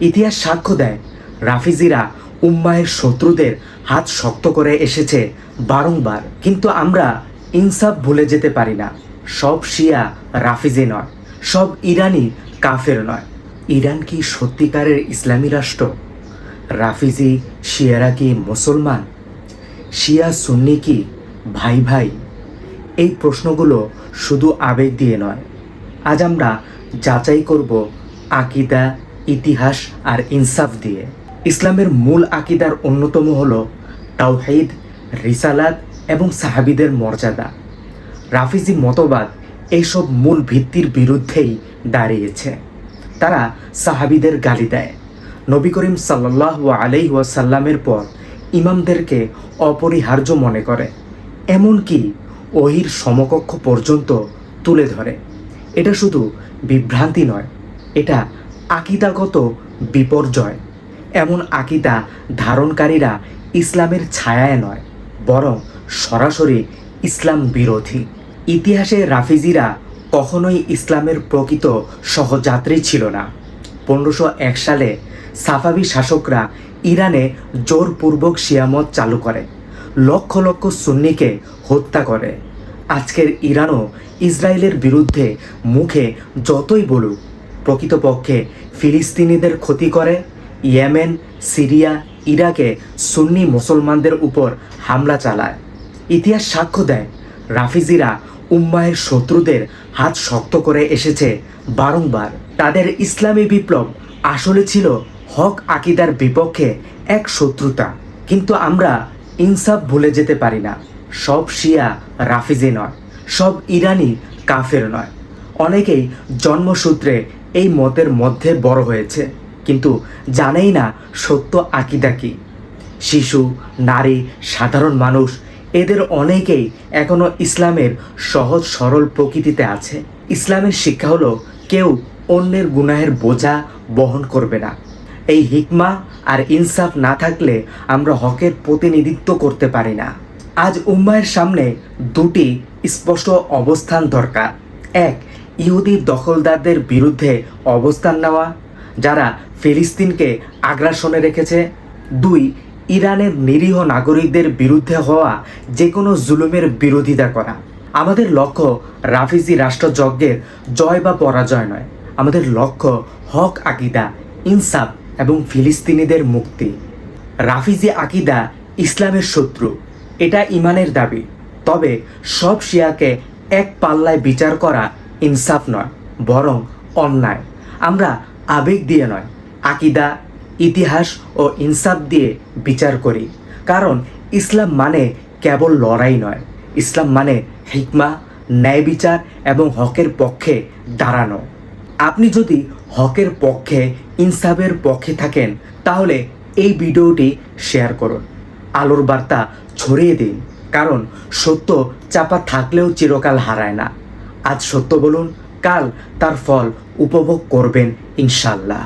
ইতিহাস সাক্ষ্য দেয়। রাফিজিরা উম্মায়ের শত্রুদের হাত শক্ত করে এসেছে বারংবার। কিন্তু আমরা ইনসাফ ভুলে যেতে পারি না। সব শিয়া রাফিজি নয়, সব ইরানি কাফের নয়। ইরান কি সত্যিকারের ইসলামী রাষ্ট্র? রাফিজি শিয়ারা কি মুসলমান? শিয়া সুন্নি কি ভাই ভাই? এই প্রশ্নগুলো শুধু আবেগ দিয়ে নয়। আজ আমরা যাচাই করব আকিদা ইতিহাস আর ইনসাফ দিয়ে। ইসলামের মূল আকিদার অন্যতম হল তাওহিদ, রিসালাত এবং সাহাবিদের মর্যাদা। রাফিজি মতবাদ এইসব মূল ভিত্তির বিরুদ্ধেই দাঁড়িয়েছে। তারা সাহাবিদের গালি দেয়। নবী করিম সাল্লাহ আলাই ওয়াসাল্লামের পর ইমামদেরকে অপরিহার্য মনে করে। এমনকি ওহির সমকক্ষ পর্যন্ত তুলে ধরে। এটা শুধু বিভ্রান্তি নয়, এটা আকিদাগত বিপর্যয়। এমন আকিদা ধারণকারীরা ইসলামের ছায়ায় নয়, বরং সরাসরি ইসলাম বিরোধী। ইতিহাসে রাফিজিরা কখনোই ইসলামের প্রকৃত সহযাত্রী ছিল না। পনেরোশো এক সালে সাফাবি শাসকরা ইরানে জোরপূর্বক শিয়ামত চালু করে, লক্ষ লক্ষ সুন্নিকে হত্যা করে। আজকের ইরানও ইসরায়েলের বিরুদ্ধে মুখে যতই বলুক প্রকৃতপক্ষে ফিলিস্তিনিদের ক্ষতি করে ইয়েমেন, সিরিয়া, ইরাকে সুন্নি মুসলমানদের উপর হামলা চালায়। ইতিহাস সাক্ষ্য দেয়, রাফিজিরা উম্মায়ের শত্রুদের হাত শক্ত করে এসেছে বারংবার। তাদের ইসলামী বিপ্লব আসলে ছিল হক আকিদার বিপক্ষে এক শত্রুতা। কিন্তু আমরা ইনসাফ ভুলে যেতে পারি না। সব শিয়া রাফিজি নয়, সব ইরানি কাফের নয়। অনেকেই জন্মসূত্রে এই মতের মধ্যে বড় হয়েছে, কিন্তু জানেই না সত্য আকিদা কি। শিশু, নারী, সাধারণ মানুষ, এদের অনেকেই এখনও ইসলামের সহজ সরল প্রকৃতিতে আছে। ইসলামের শিক্ষা হলো কেউ অন্যের গুনাহের বোঝা বহন করবে না। এই হিকমা আর ইনসাফ না থাকলে আমরা হকের প্রতিনিধিত্ব করতে পারি না। আজ উম্মায়ের সামনে দুটি স্পষ্ট অবস্থান দরকার। এক ইহুদি দখলদারদের বিরুদ্ধে অবস্থান নেওয়া, যারা ফিলিস্তিনকে আগ্রাসনে রেখেছে। দুই, ইরানের নিরীহ নাগরিকদের বিরুদ্ধে হওয়া যে কোনো জুলুমের বিরোধিতা করা। আমাদের লক্ষ্য রাফিজি রাষ্ট্রযজ্ঞের জয় বা পরাজয় নয়। আমাদের লক্ষ্য হক আকিদা, ইনসাফ এবং ফিলিস্তিনিদের মুক্তি। রাফিজি আকিদা ইসলামের শত্রু। এটা ইমানের দাবি। তবে সব শিয়াকে এক পাল্লায় বিচার করা ইনসাফ নয়, বরং অন্যায়। আমরা আবেগ দিয়ে নয়, আকিদা, ইতিহাস ও ইনসাফ দিয়ে বিচার করি। কারণ ইসলাম মানে কেবল লড়াই নয়, ইসলাম মানে হিকমা, ন্যায় বিচার এবং হকের পক্ষে দাঁড়ানো। আপনি যদি হকের পক্ষে, ইনসাফের পক্ষে থাকেন, তাহলে এই ভিডিওটি শেয়ার করুন। আলোর বার্তা ছড়িয়ে দিন, কারণ সত্য চাপা থাকলেও চিরকাল হারায় না। আজ সত্য বলুন কাল তার ফল উপভোগ করবেন ইনশাল্লাহ